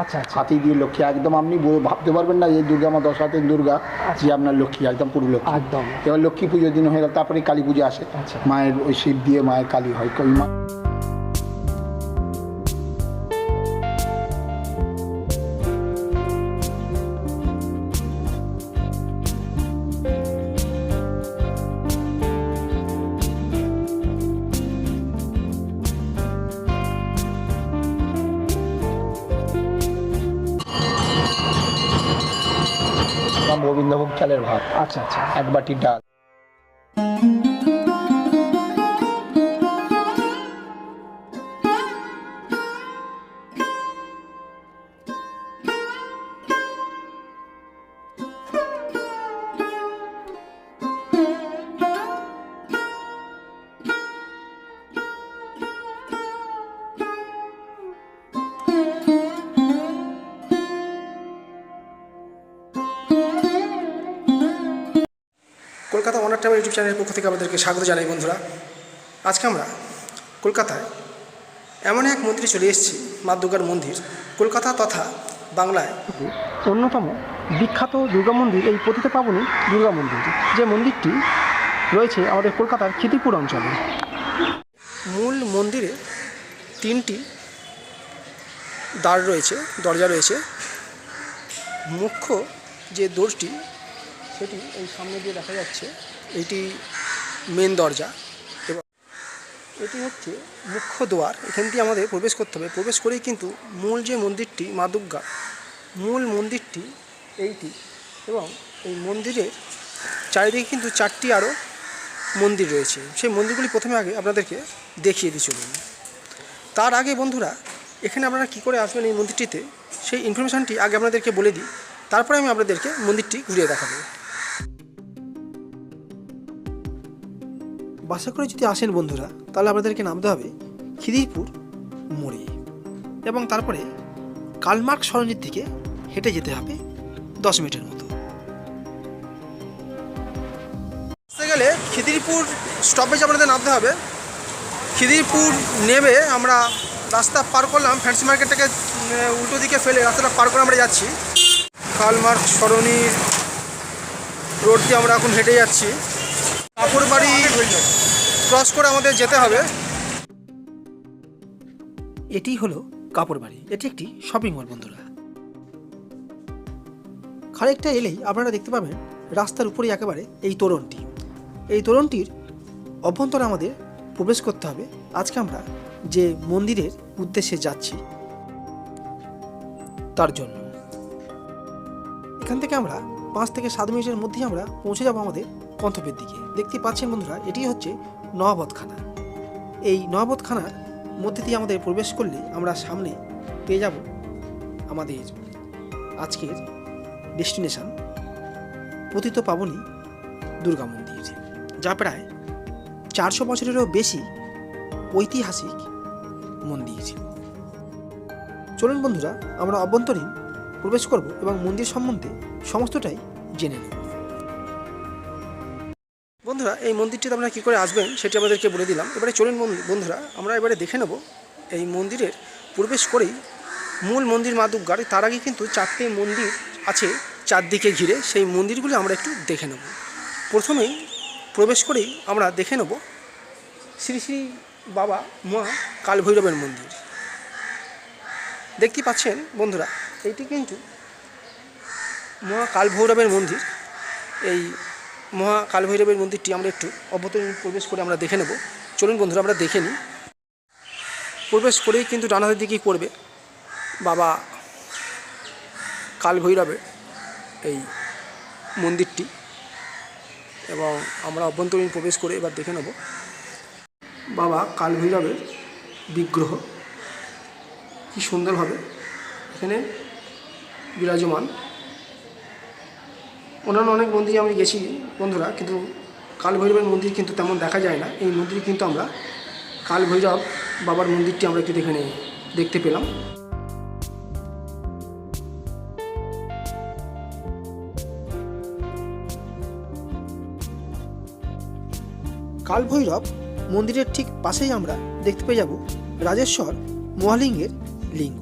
আচ্ছা আচ্ছা। হাতি দিয়ে লক্ষ্মী একদম আপনি ভাবতে পারবেন না যে দুর্গা মা দশ হাতের দুর্গা আচ্ছা। যে আপনার লক্ষ্মী একদম পুরো লক্ষ্মী। একদম। এবার লক্ষ্মী পুজোর দিন হয়ে গেল তারপরে কালী পুজো আসে। আচ্ছা। মায়ের ওই শিব দিয়ে মায়ের কালী হয়। কলমা মা এক বাটি ডাল। ওয়ানার ট্রাভেল ইউটিউব চ্যানেলের পক্ষ থেকে আমাদেরকে স্বাগত জানাই বন্ধুরা। আজকে আমরা কলকাতায় এমন এক মন্দিরে চলে এসেছি, মা দুর্গার মন্দির। কলকাতা তথা বাংলায় অন্যতম বিখ্যাত দুর্গা মন্দির এই পতিত পাবনী দুর্গা মন্দির, যে মন্দিরটি রয়েছে আমাদের কলকাতার খিদিপুর অঞ্চলে। মূল মন্দিরে তিনটি দ্বার রয়েছে, দরজা রয়েছে। মুখ্য যে দোরটি সেটি এই সামনে দিয়ে দেখা যাচ্ছে। এটি মেন দরজা এবং এটি হচ্ছে মুখ্য দ্বার এখান দিয়ে আমাদের প্রবেশ করতে হবে। প্রবেশ করেই কিন্তু মূল যে মন্দিরটি, মা দুর্গা, মূল মন্দিরটি এইটি এবং এই মন্দিরের চারিদিকে কিন্তু চারটি আরও মন্দির রয়েছে। সেই মন্দিরগুলি প্রথমে আগে আপনাদেরকে দেখিয়ে দিই, চলুন। তার আগে বন্ধুরা, এখানে আপনারা কী করে আসবেন এই মন্দিরটিতে, সেই ইনফরমেশানটি আগে আপনাদেরকে বলে দিই। তারপরে আমি আপনাদেরকে মন্দিরটি ঘুরিয়ে দেখাবো। বাসা করে যদি আসেন বন্ধুরা, তাহলে আপনাদেরকে নামতে হবে খিদিরপুর মোড়ে। এবং তারপরে কালমার্ক সরণির দিকে হেঁটে যেতে হবে দশ মিনিটের মতো। গেলে খিদিরপুর স্টপেজ আপনাদের নামতে হবে। খিদিরপুর নেমে আমরা রাস্তা পার করলাম ফ্যান্সি মার্কেটটাকে উল্টো দিকে ফেলে রাস্তাটা পার করে আমরা যাচ্ছি। কালমার্ক সরণির রোড দিয়ে আমরা এখন হেঁটে যাচ্ছি। কাপড় বাড়ি ক্রস করে আমাদের যেতে হবে। এটি হলো কাপড় বাড়ি। এটি একটি শপিং মল বন্ধুরা। খানিকটা এলেই আপনারা দেখতে পাবেন রাস্তার উপরেই একেবারে এই তোরণটি। এই তোরণটির অভ্যন্তরে আমাদের প্রবেশ করতে হবে। আজকে আমরা যে মন্দিরের উদ্দেশ্যে যাচ্ছি, তার জন্য। এখান থেকে আমরা পাঁচ থেকে সাত মিনিটের মধ্যেই আমরা পৌঁছে যাব আমাদের গন্তব্যের দিকে। দেখতে পাচ্ছেন বন্ধুরা, এটি হচ্ছে নয়াবতখানা এই নয়াবতখানার মধ্যে দিয়ে আমাদের প্রবেশ করলে আমরা সামনে পেয়ে যাব আমাদের আজকের ডেস্টিনেশন পতিত পাবনী দুর্গা মন্দির, যা প্রায় চারশো বছরেরও বেশি ঐতিহাসিক মন্দির। চলুন বন্ধুরা, আমরা অভ্যন্তরীণ প্রবেশ করব এবং মন্দির সম্বন্ধে সমস্তটাই জেনে নেব। এই মন্দিরটিতে আপনারা কী করে আসবেন সেটি আমাদেরকে বলে দিলাম। এবারে চলুন বন্ধুরা, আমরা এবারে দেখে নেব। এই মন্দিরের প্রবেশ করেই মূল মন্দির মা দুর্গার, তার আগে কিন্তু চারটে মন্দির আছে চারদিকে ঘিরে। সেই মন্দিরগুলি আমরা একটু দেখে নেব। প্রথমেই প্রবেশ করেই আমরা দেখে নেব শ্রী শ্রী বাবা মা কালভৈরবের মন্দির। দেখতে পাচ্ছেন বন্ধুরা এইটি কিন্তু মহা কালভৈরবের মন্দির। এই মহা কালভৈরবের মন্দিরটি আমরা একটু অভ্যন্তরীণ প্রবেশ করে আমরা দেখে নেব। চলুন বন্ধুরা, আমরা দেখে নিই। প্রবেশ করেই কিন্তু ডান হাতের দিকেই পড়বে বাবা কালভৈরবের এই মন্দিরটি এবং আমরা অভ্যন্তরীণ প্রবেশ করে এবার দেখে নেব। বাবা কালভৈরবের বিগ্রহ। কি সুন্দরভাবে এখানে বিরাজমান। অন্যান্য অনেক মন্দিরে আমি গেছি বন্ধুরা, কিন্তু কাল ভৈরবের মন্দির কিন্তু তেমন দেখা যায় না। এই মন্দিরে কিন্তু আমরা কাল ভৈরব বাবার মন্দিরটি আমরা একটু এখানে দেখতে পেলাম। কালভৈরব মন্দিরের ঠিক পাশেই আমরা দেখতে পেয়ে যাব রাজেশ্বর মহালিঙ্গের লিঙ্গ।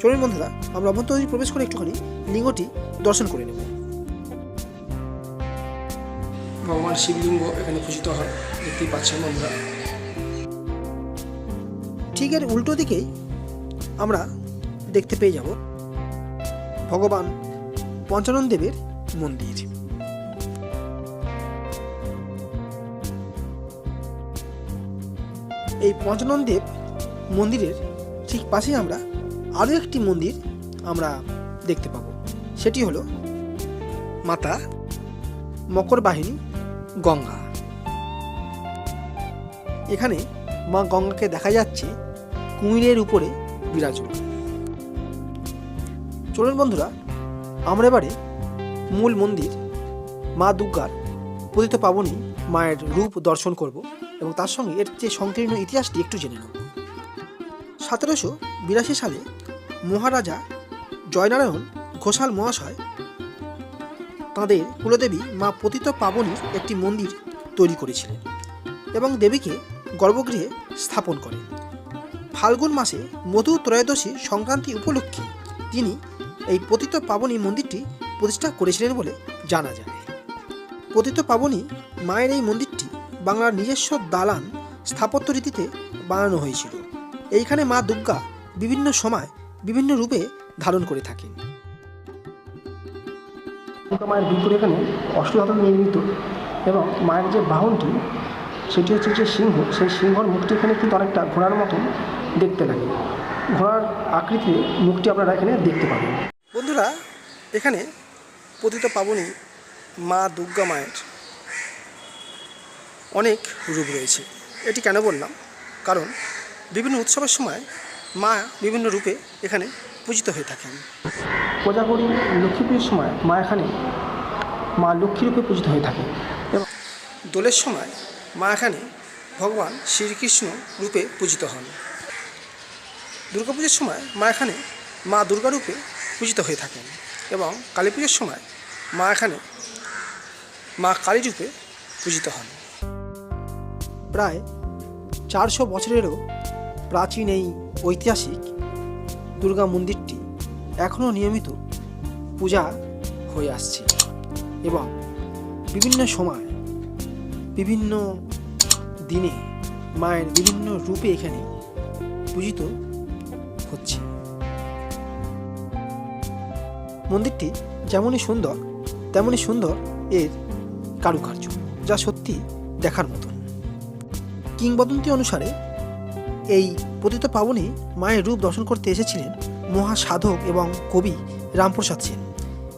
চলুন বন্ধুরা, আমরা অভ্যন্তরীণ প্রবেশ করে একটুখানি লিঙ্গটি দর্শন করে নেব। ভগবান শিবলিঙ্গ এখানে পূজিত হয়, দেখতেই পাচ্ছেন আমরা। ঠিক এর উল্টো দিকেই আমরা দেখতে পেয়ে যাব ভগবান পঞ্চানন দেবের মন্দির। এই পঞ্চানন দেব মন্দিরের ঠিক পাশেই আমরা আরও একটি মন্দির আমরা দেখতে পাবো। সেটি হলো মাতা মকর বাহিনী গঙ্গা। এখানে মা গঙ্গাকে দেখা যাচ্ছে কুমিরের উপরে বিরাজমান। চলুন বন্ধুরা, আমরা এবারে মূল মন্দির মা দুর্গার পতিত পাবনী মায়ের রূপ দর্শন করব এবং তার সঙ্গে এর যে সংকীর্ণ ইতিহাসটি একটু জেনে নেব। সতেরোশো বিরাশি সালে মহারাজা জয়নারায়ণ ঘোষাল মহাশয় তাঁদের কুলদেবী মা পতিত পাবনীর একটি মন্দির তৈরি করেছিলেন এবং দেবীকে গর্ভগৃহে স্থাপন করেন। ফাল্গুন মাসে মধু ত্রয়োদশী সংক্রান্তি উপলক্ষে তিনি এই পতিত পাবনী মন্দিরটি প্রতিষ্ঠা করেছিলেন বলে জানা যায়। পতিত পাবনী মায়ের এই মন্দিরটি বাংলার নিজস্ব দালান স্থাপত্য রীতিতে বানানো হয়েছিল। এইখানে মা দুর্গা বিভিন্ন সময় বিভিন্ন রূপে ধারণ করে থাকেন। দুর্গা মায়ের বিপুর এখানে অষ্টধাতু নির্মিত এবং মায়ের যে বাহনটি, সেটি হচ্ছে যে সিংহ। সেই সিংহর মুখটি এখানে কিন্তু অনেকটা ঘোড়ার মতন দেখতে লাগে। ঘোড়ার আকৃতিতে মুখটি আপনারা এখানে দেখতে পাবেন। বন্ধুরা, এখানে পতিত পাবনী মা দুর্গা মায়ের অনেক রূপ রয়েছে। এটি কেন বললাম? কারণ বিভিন্ন উৎসবের সময় মা বিভিন্ন রূপে এখানে পূজিত হয়ে থাকেন। কোজাগরী লক্ষ্মী পুজোর সময় মা এখানে মা লক্ষ্মী রূপে পূজিত হয়ে থাকে। এবং দোলের সময় মা এখানে ভগবান শ্রীকৃষ্ণ রূপে পূজিত হন। দুর্গাপুজোর সময় মা এখানে মা দুর্গা রূপে পূজিত হয়ে থাকেন এবং কালী পুজোর সময় মা এখানে মা কালী রূপে পূজিত হন। প্রায় চারশো বছরেরও প্রাচীন এই ঐতিহাসিক দুর্গা মন্দিরটি এখনও নিয়মিত পূজা হয়ে আসছে এবং বিভিন্ন সময় বিভিন্ন দিনে মায়ের বিভিন্ন রূপে এখানে পূজিত হচ্ছে। মন্দিরটি যেমনই সুন্দর, তেমনই সুন্দর এর কারুকার্য, যা সত্যি দেখার মতন। কিংবদন্তি অনুসারে এই পতিত পাবনে মায়ের রূপ দর্শন করতে এসেছিলেন মহা সাধক এবং কবি রামপ্রসাদ সেন।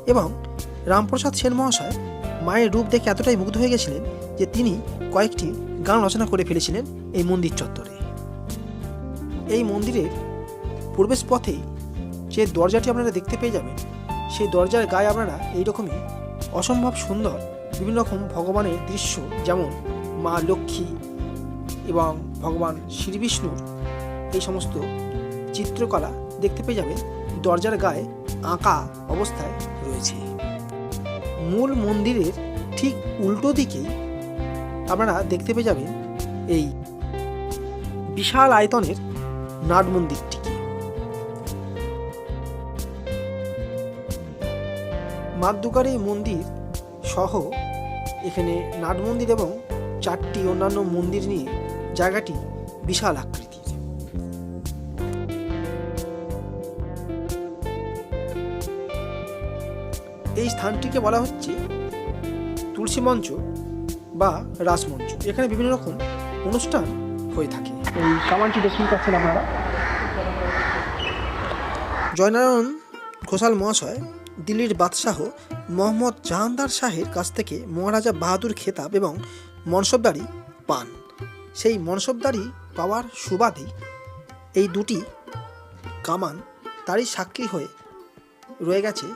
এবং রামপ্রসাদ সেন মহাশয় মায়ের রূপ দেখে এতটাই মুগ্ধ হয়ে গেছিলেন যে তিনি কয়েকটি গান রচনা করে ফেলেছিলেন এই মন্দির চত্বরে। এই মন্দিরের প্রবেশ পথে যে দরজাটি আপনারা দেখতে পেয়ে যাবেন, সেই দরজার গায়ে আপনারা এইরকমই অসম্ভব সুন্দর বিভিন্ন রকম ভগবানের দৃশ্য যেমন মা লক্ষ্মী এবং ভগবান শ্রীবিষ্ণুর এই সমস্ত চিত্রকলা দেখতে পেয়ে যাবে দরজার গায়ে আঁকা অবস্থায় রয়েছে। মূল মন্দিরের ঠিক উল্টো দিকেই আপনারা দেখতে পেয়ে যাবেন এই বিশাল আয়তনের নাট মন্দিরটিকে মা এই মন্দির সহ এখানে নাট মন্দির এবং চারটি অন্যান্য মন্দির নিয়ে জায়গাটি বিশাল আকৃতির। এই স্থানটিকে বলা হচ্ছে তুলসী মঞ্চ বা রাসমঞ্চ এখানে বিভিন্ন রকম অনুষ্ঠান হয়ে থাকে। এই কামানটি দেখতেই পাচ্ছেন আপনারা। জয়নারায়ণ ঘোষাল মহাশয় দিল্লির বাদশাহ মোহাম্মদ জাহানদার শাহের কাছ থেকে মহারাজা বাহাদুর খেতাব এবং মনসবদারি পান। সেই মনসবদারি পাওয়ার সুবাদে এই দুটি কামান তারই সাক্ষী হয়ে রয়ে গেছে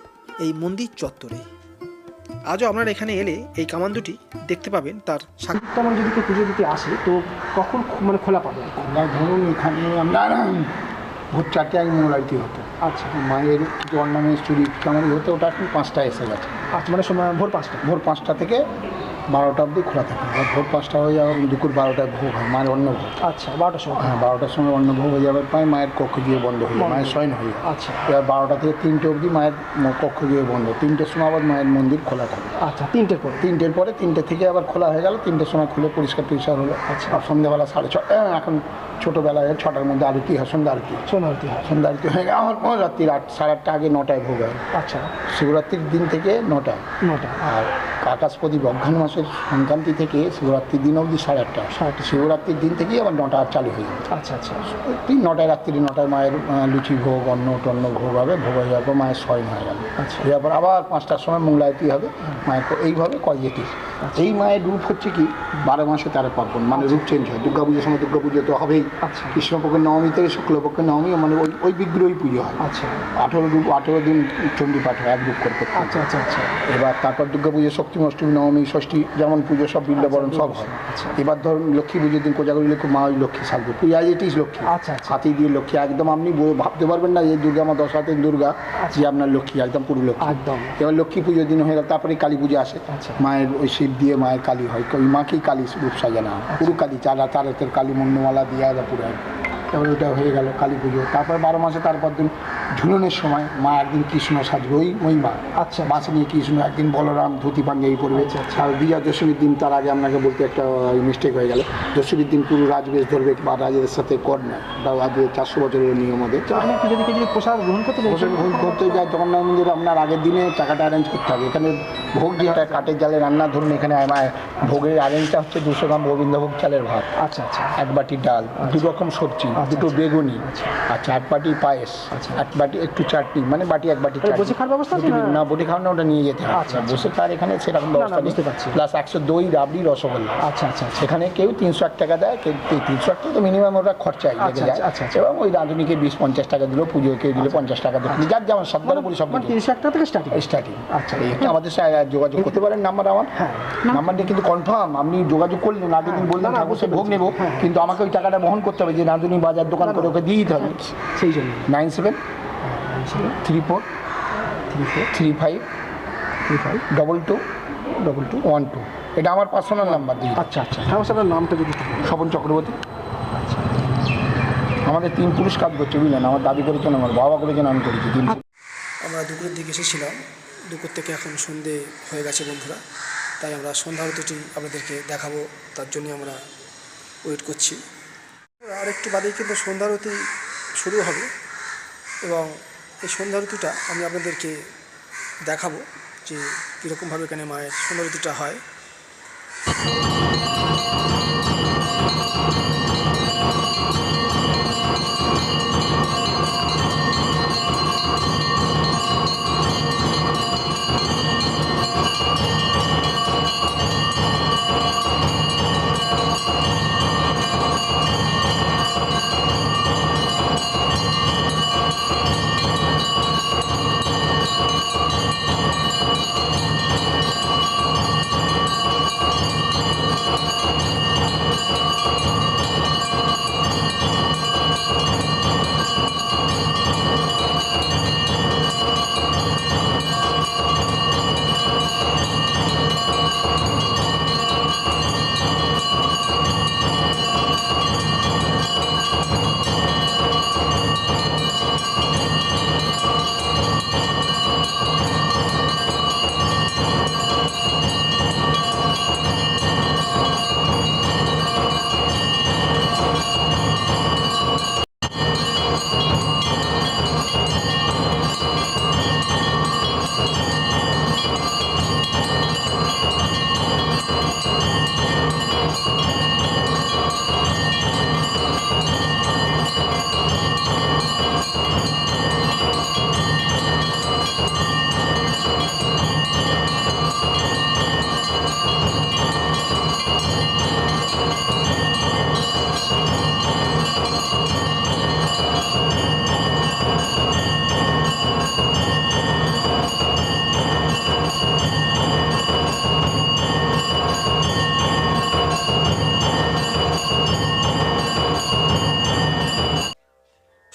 এই মন্দির চত্বরে। আজও আপনারা এখানে এলে এই কামান দুটি দেখতে পাবেন তার সাক্ষী তেমন যদি কেউ পুজো দিতে আসে তো কখন মানে খোলা পাবে? আমরা ধরুন এখানে আমরা ভোর চারটে আগে মোড়াইতে হতো। আচ্ছা। মায়ের যে অন্যান্য চুরি কামারি হতো ওটা এখন পাঁচটা এসে গেছে। আচ্ছা মানে সময় ভোর পাঁচটা ভোর পাঁচটা থেকে বারোটা অবধি খোলা থাকে। আর ভোর পাঁচটা হয়ে যাওয়ার দুপুর বারোটায় ভোগ হয় মায়ের অন্ন ভোগ আচ্ছা বারোটার সময়। হ্যাঁ বারোটার সময় অন্ন ভোগ হয়ে যাবে প্রায় মায়ের কক্ষ গিয়ে বন্ধ হয়ে যায় মায়ের শয়ন হয়ে যায় আচ্ছা। এবার বারোটা থেকে তিনটে অবধি মায়ের কক্ষ গিয়ে বন্ধ। তিনটের সময় আবার মায়ের মন্দির খোলা থাকে। আচ্ছা তিনটের পরে। তিনটের পরে তিনটে থেকে আবার খোলা হয়ে গেল তিনটের সময় খুলে পরিষ্কার টরিষ্কার হলো। আচ্ছা। আর সন্ধ্যাবেলা সাড়ে ছ এখন ছোটোবেলায় ছটার মধ্যে আরতি হয় সন্ধ্যা আরতি সন্ধ্যা আরতি হয়। সন্ধ্যা আরতি হয়ে গেলে আমার কোনো রাত্রির আট সাড়ে আটটা আগে নটায় ভোগ হয়। আচ্ছা। শিবরাত্রির দিন থেকে নটায়। নটা আর আকাশপতি অজ্ঞান মাসের সংক্রান্তি থেকে শিবরাত্রির দিন অবধি সাড়ে আটটা। সাড়ে। শিবরাত্রির দিন থেকেই আবার নটা চালু হয়ে যাবে আচ্ছা আচ্ছা। ঠিক নটায় রাত্রি নটায় মায়ের লুচি ভোগ অন্ন টন্ন ভোগ হবে ভোগ হয়ে যাওয়ার পর মায়ের শয়ন হয়ে গেল। আচ্ছা। এরপর আবার পাঁচটার সময় মঙ্গলায়তি হবে। মায়ের এইভাবে কয়েটি এই মায়ের রূপ হচ্ছে কি বারো মাসে তেরো পার্বণ মানে রূপ চেঞ্জ হয় দুর্গা পুজোর সময় দুর্গা পুজো তো হবেই আচ্ছা। কৃষ্ণপক্ষের নবমী থেকে শুক্লপক্ষের নবমী মানে ওই ওই বিগ্রহই পুজো হয় আচ্ছা আঠেরো রূপ আঠেরো দিন চণ্ডী পাঠ হয় এক রূপ করে করতে। আচ্ছা আচ্ছা আচ্ছা এবার তারপর দুর্গা পুজো সপ্তমী অষ্টমী নবমী ষষ্ঠী যেমন পুজো সব বিল্লবরণ সব হয় আচ্ছা। এবার ধরুন লক্ষ্মী পুজোর দিন কোজাগরি লক্ষ্মী মা ওই লক্ষ্মী সাজবে পুজো আজ এটিস লক্ষ্মী আচ্ছা, আচ্ছা। হাতি দিয়ে লক্ষ্মী একদম আপনি ভাবতে পারবেন না যে দুর্গা মা দশ হাতের দুর্গা আচ্ছা। যে আপনার লক্ষ্মী একদম পুরো লক্ষ্মী একদম। এবার লক্ষ্মী পুজোর দিন হয়ে গেল তারপরে কালী পুজো আসে আচ্ছা। মায়ের ওই শিব দিয়ে মায়ের কালী হয় ওই মাকেই কালী রূপ সাজানো হয়। পুরু কালী, চারা হাতের কালী মুন্ডমালা দিয়ে পুরো হয় এবার ওটা হয়ে গেল কালী পুজো। তারপর বারো মাসে তারপর দিন ঝুলনের সময় মা একদিন কৃষ্ণ সাজবে ওই ওই মা। আচ্ছা। বাসে নিয়ে কৃষ্ণ একদিন বলরাম ধুতি পাঞ্জাবি পরবে আচ্ছা, আচ্ছা। আর বিজয়া দশমীর দিন তার আগে আপনাকে বলতে একটা মিস্টেক হয়ে গেল। দশমীর দিন পুরো রাজবেশ ধরবে বা রাজের সাথে কর না ওটা আজ চারশো বছরের নিয়ম ওদের। যদি প্রসাদ গ্রহণ করতে বসে ভোগ করতে যায় জগন্নাথ মন্দির আপনার আগের দিনে টাকাটা অ্যারেঞ্জ করতে হবে। এখানে ভোগ দিয়ে একটা কাঠের জালে রান্না ধরুন এখানে আমার ভোগের অ্যারেঞ্জটা হচ্ছে দুশো গ্রাম গোবিন্দভোগ চালের ভাত। আচ্ছা আচ্ছা। এক বাটি ডাল দু রকম সবজি দুটো বেগুনি আচ্ছা এক বাটি পায়েস আচ্ছা। এক বাটি একটু চাটনি মানে বাটি এক বাটি বসে খাওয়ার ব্যবস্থা না? বটি খাওয়ানো ওটা নিয়ে যেতে আচ্ছা, আচ্ছা। বসে খাওয়ার এখানে সেরকম ব্যবস্থা বুঝতে পারছি। প্লাস একশো দই রাবড়ি রসগোল্লা। আচ্ছা আচ্ছা আচ্ছা। সেখানে কেউ তিনশো এক টাকা দেয় কেউ তিনশো এক টাকা তো মিনিমাম ওরা খরচা লেগে আচ্ছা, যায়। আচ্ছা, আচ্ছা। এবং ওই রাঁধুনিকে বিশ পঞ্চাশ টাকা দিল পুজো কেউ দিলে পঞ্চাশ টাকা দিল। যার যেমন সব ধরে বলি সব তিনশো তিরিশ লাখ টাকা থেকে স্টার্টিং স্টার্টিং আচ্ছা। আচ্ছা আমাদের সাথে যোগাযোগ করতে পারেন নাম্বার আমার? হ্যাঁ। নাম্বারটা কিন্তু কনফার্ম আপনি যোগাযোগ করলেন আগের দিন বললেন না, ঠাকুর বুঝতে ভোগ। নেব। হ্যাঁ। কিন্তু আমাকে ওই টাকাটা বহন করতে হবে যে রাঁধুনি বাজার দোকান করে ওকে দিয়ে দিতে হবে। সেই জন্য। Nine seven three four three four three five three five double two double two one two এটা আমার পার্সোনাল নাম্বার দিয়ে আচ্ছা আচ্ছা। হ্যাঁ স্যার নামটা যদি স্বপন চক্রবর্তী। আচ্ছা। আমাদের তিন পুরুষ কাজ করছে বুঝলেন? আমার দাদি করেছেন আমার বাবা করেছেন আমি করেছি। তিন আমরা দুপুরের দিকে এসেছিলাম। দুপুর থেকে এখন সন্ধে হয়ে গেছে বন্ধুরা। তাই আমরা সন্ধ্যা আরতিটি আপনাদেরকে দেখাবো। তার জন্য আমরা ওয়েট করছি। আর একটু বাদেই কিন্তু সন্ধ্যা আরতি শুরু হবে এবং এই সন্ধ্যা ঋতুটা আমি আপনাদেরকে দেখাবো যে কীরকমভাবে এখানে মায়ের সন্ধ্যা ঋতুটা হয়।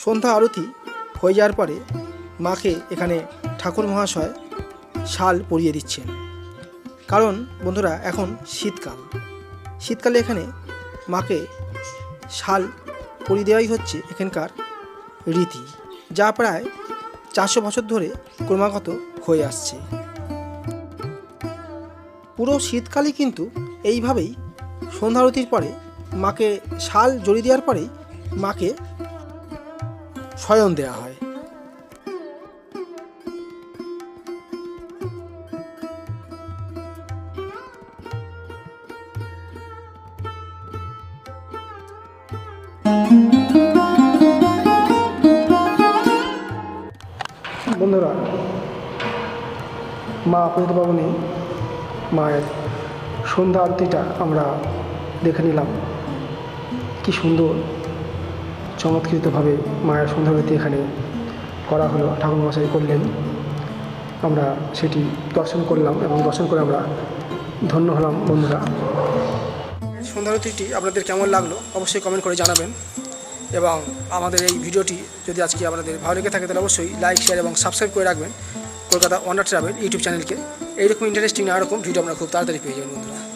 সন্ধ্যা আরতি হয়ে যাওয়ার পরে মাকে এখানে ঠাকুর মহাশয় শাল পরিয়ে দিচ্ছেন। কারণ বন্ধুরা, এখন শীতকাল। শীতকালে এখানে মাকে শাল পরিয়ে দেওয়াই হচ্ছে এখানকার রীতি, যা প্রায় চারশো বছর ধরে ক্রমাগত হয়ে আসছে। পুরো শীতকালে কিন্তু এইভাবেই সন্ধ্যারতির পরে মাকে শাল জড়িয়ে দেওয়ার পরেই মাকে শয়ন দেওয়া হয়। বন্ধুরা, মা অপরিত ভবনে মায়ের সন্ধ্যা আরতিটা আমরা দেখে নিলাম। কি সুন্দর। চমৎকৃতভাবে মায়ের সন্ধ্যা আরতি এখানে করা হলো। ঠাকুর মশাই করলেন। আমরা সেটি দর্শন করলাম এবং দর্শন করে আমরা ধন্য হলাম বন্ধুরা। সন্ধ্যারতিটি আপনাদের কেমন লাগল অবশ্যই কমেন্ট করে জানাবেন এবং আমাদের এই ভিডিওটি যদি আজকে আপনাদের ভালো লেগে থাকে তাহলে অবশ্যই লাইক শেয়ার এবং সাবস্ক্রাইব করে রাখবেন। কলকাতা ওয়ান্ডার ট্রাভেল ইউটিউব চ্যানেলকে এইরকম ইন্টারেস্টিং নানা রকম ভিডিও আমরা খুব তাড়াতাড়ি পেয়ে যাবেন বন্ধুরা।